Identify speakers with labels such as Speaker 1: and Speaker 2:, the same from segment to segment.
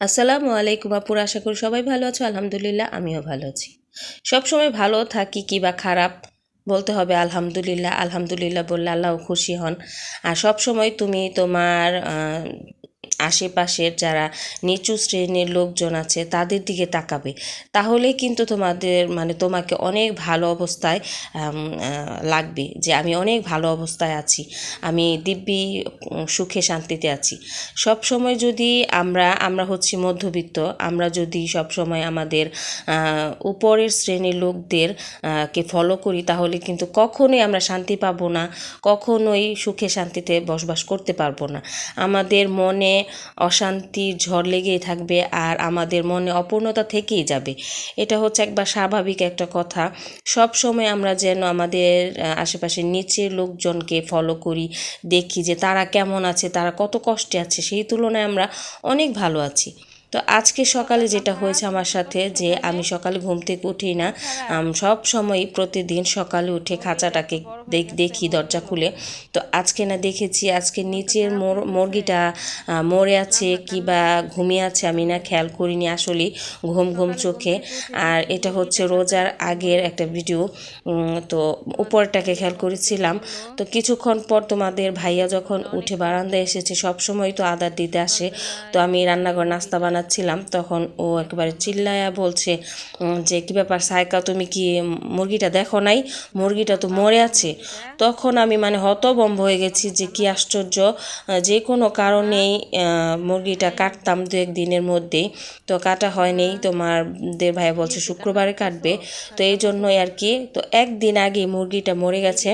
Speaker 1: আসসালামু আলাইকুম আপুর আশা করি সবাই ভালো আছো, আলহামদুলিল্লাহ আমিও ভালো আছি। সবসময় ভালো থাকি কি বা খারাপ বলতে হবে আলহামদুলিল্লাহ আলহামদুলিল্লাহ বললে আল্লাহ খুশি হন। আর সব সময় তুমি তোমার আশেপাশের যারা নিচু শ্রেণির লোকজন আছে, তাদের দিকে তাকাবে। তাহলেই কিন্তু তোমাদের মানে তোমাকে অনেক ভালো অবস্থায় লাগবে যে আমি অনেক ভালো অবস্থায় আছি। আমি দিব্যি সুখে, শান্তিতে আছি। সব সময় যদি আমরা আমরা হচ্ছি মধ্যবিত্ত, আমরা যদি সব সময় আমাদের উপরের শ্রেণির লোকদের কে ফলো করি, তাহলে কিন্তু কখনোই আমরা শান্তি পাবো না, কখনোই সুখে, শান্তিতে বসবাস করতে পারব না। আমাদের মনে অশান্তির ঝড় লেগেই থাকবে আর আমাদের মনে অপূর্ণতা থেকেই যাবে। এটা হচ্ছে একবার স্বাভাবিক একটা কথা। সব সময় আমরা যেন আমাদের আশেপাশে নিচের লোকজনকে ফলো করি, দেখি যে তারা কেমন আছে, তারা কত কষ্টে আছে, সেই তুলনায় আমরা অনেক ভালো আছি। তো আজকে সকালে যেটা হয়েছে আমার সাথে যে আমি সকালে ঘুম থেকে উঠি না সব সময় প্রতিদিন সকালে উঠে খাঁচাটাকে দেখ- দেখি দরজা খুলে। তো আজকে না দেখেছি, আজকে নিচের মোর, মুরগিটা মরে আছে কি বা ঘুমিয়ে আছে, আমি না খেয়াল করিনি আসলে ঘুম ঘুম চোখে। আর এটা হচ্ছে রোজার আগের একটা ভিডিও তো উপরটাকে খেয়াল করেছিলাম। তো কিছুক্ষণ পর তোমাদের ভাইয়া যখন উঠে বারান্দায় এসেছে, সব সময় তো আদার দিতে আসে। তো আমি রান্নাঘর, নাস্তা বানাচ্ছিলাম, তখন ও একেবারে চিল্লায়া বলছে যে কী ব্যাপার সায়কা তুমি কি মুরগিটা দেখো নাই? মুরগিটা তো মরে আছে। তখন আমি মানে হতবম্ব হয়ে গেছি যে কি আশ্চর্য যে কোনো কারণেই মুরগিটা কাটতাম দু এক দিনের মধ্যেই। তো কাটা হয়নি, তোমাদের ভাই বলছে শুক্রবারে কাটবে। তো এই জন্যই আর কি, তো একদিন আগে মুরগিটা মরে গেছে।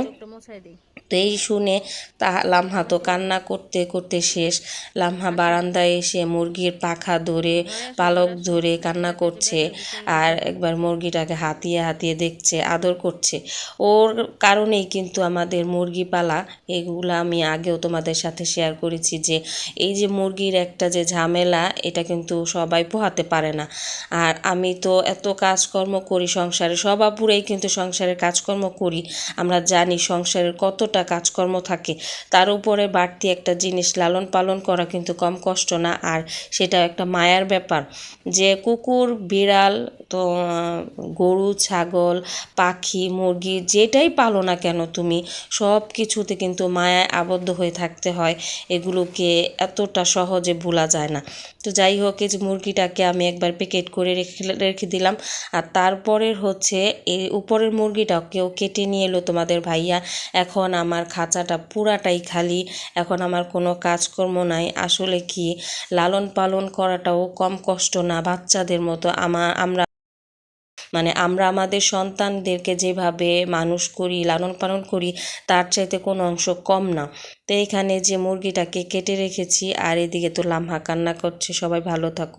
Speaker 1: এই শুনে তা লামহা তো কান্না করতে করতে শেষ। লামহা বারান্দায় এসে মুরগির পাখা ধরে, পালক ধরে কান্না করছে আর একবার মুরগিটাকে হাতিয়ে হাতিয়ে দেখছে, আদর করছে। ওর কারণেই কিন্তু আমাদের মুরগি পালা এগুলো আমি আগেও তোমাদের সাথে শেয়ার করেছি যে এই যে মুরগির একটা যে ঝামেলা, এটা কিন্তু সবাই পোহাতে পারে না। আর আমি তো এত কাজকর্ম করি সংসারে, সব আপুরাই কিন্তু সংসারের কাজকর্ম করি। আমরা জানি সংসারের কতটা কাজকর্ম থাকে। তার উপরে বাড়তি একটা জিনিস লালন পালন করা কিন্তু কম কষ্ট না, আর সেটা একটা মায়ার ব্যাপার। যে কুকুর, বিড়াল তো গরু, ছাগল, পাখি, মুরগি যেটাই পালো না কেন তুমি সব কিছুতে কিন্তু মায়ায় আবদ্ধ হয়ে থাকতে হয়। এগুলোকে এতটা সহজে ভোলা যায় না। তো যাই হোক, এই যে মুরগিটাকে আমি একবার প্যাকেট করে রেখে রেখে দিলাম। আর তারপরের হচ্ছে, এই উপরের মুরগিটাকেও কেটে নিয়ে এলো তোমাদের ভাইয়া। এখন আমার খাঁচাটা পুরাটাই খালি। এখন আমার কোনো কাজকর্ম নাই। আসলে কি লালন পালন করাটাও কম কষ্ট না বাচ্চাদের মতো। আমা আমরা মানে আমরা আমাদের সন্তানদেরকে যেভাবে মানুষ করি, লালন পালন করি, তার চাইতে কোনো অংশ কম না। তো এখানে যে মুরগিটাকে কেটে রেখেছি, আর এদিকে তো লাম্হা কান্না করছে, সবাই ভালো থাকো